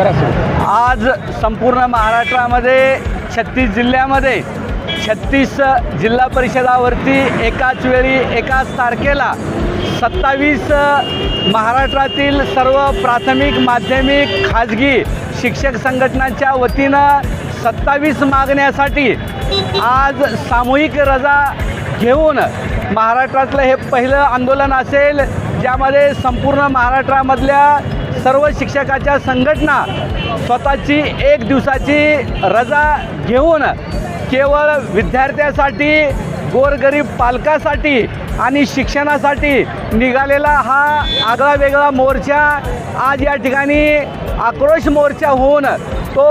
आज संपूर्ण महाराष्ट्रामध्ये छत्तीस जिल्ह्यामध्ये छत्तीस जिल्हा परिषदावरती एकाच वेळी एकाच तारखेला सत्तावीस महाराष्ट्रातील सर्व प्राथमिक माध्यमिक खाजगी शिक्षक संघटनांच्या वतीनं सत्तावीस मागण्यासाठी आज सामूहिक रजा घेऊन महाराष्ट्रातलं हे पहिलं आंदोलन असेल ज्यामध्ये संपूर्ण महाराष्ट्रामधल्या सर्व शिक्षकाच्या संघटना स्वतःची एक दिवसाची रजा घेऊन केवळ विद्यार्थ्यासाठी गोरगरीब पालकासाठी आणि शिक्षणासाठी निघालेला हा आगळा वेगळा मोर्चा आज या ठिकाणी आक्रोश मोर्चा होऊन तो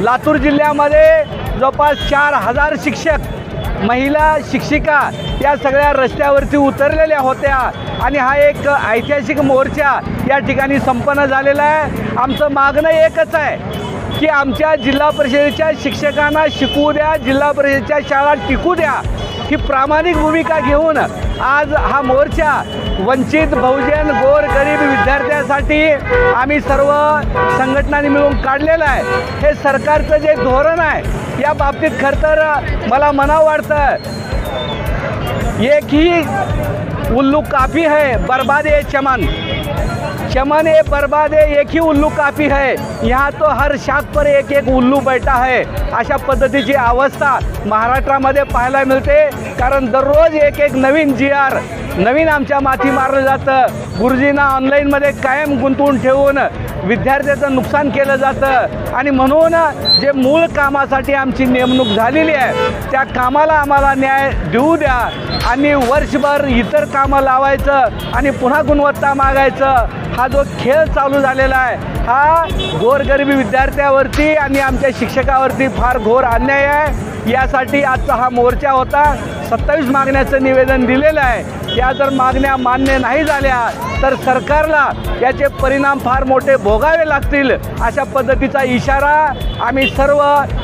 लातूर जिल्ह्यामध्ये जवळपास चार हजार शिक्षक महिला शिक्षिका या सगळ्या रस्त्यावरती उतरलेल्या होत्या. आणि हा एक ऐतिहासिक मोर्चा या ठिकाणी संपन्न झालेला आहे. आमचं मागणं एकच आहे की आमच्या जिल्हा परिषदेच्या शिक्षकांना शिकू द्या जिल्हा परिषदेच्या शाळा टिकू द्या ही प्रामाणिक भूमिका घेऊन आज हा मोर्चा वंचित बहुजन गोर गरीब विद्यार्थ्यासाठी आम्ही सर्व संघटनांनी मिळून काढलेलं आहे. हे सरकारचं जे धोरण आहे या बाबतीत खरं तर मला मना वाटतं एक ही उल्लू काफी है बर्बाद है चमन चमन ये बर्बाद है एक ही उल्लू काफी है। यहाँ तो हर शाख पर एक एक उल्लू बैठा है। अशा पद्धतीची अवस्था महाराष्ट्रामध्ये पाहायला मिळते कारण दररोज एक एक नवीन जी आर नवीन आमच्या माथी मारलं जातं. गुरुजींना ऑनलाईनमध्ये कायम गुंतवून ठेवून विद्यार्थ्याचं नुकसान केलं जातं. आणि म्हणून जे मूळ कामासाठी आमची नेमणूक झालेली आहे त्या कामाला आम्हाला न्याय देऊ द्या. आणि वर्षभर इतर कामं लावायचं आणि पुन्हा गुणवत्ता मागायचं. हा जो खेळ चालू झालेला आहे हा गोरगरिबी विद्यार्थ्यावरती आणि आमच्या शिक्षकावरती फार घोर अन्याय आहे. यासाठी आजचा हा मोर्चा होता. सत्तावीस मागण्याचं निवेदन दिलेलं आहे. या जर मागण्या मान्य नाही झाल्या तर सरकारला याचे परिणाम फार मोठे भोगावे लागतील अशा पद्धतीचा इशारा आम्ही सर्व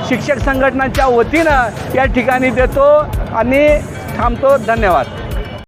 शिक्षक संघटनांच्या वतीनं या ठिकाणी देतो आणि थांबतो. धन्यवाद.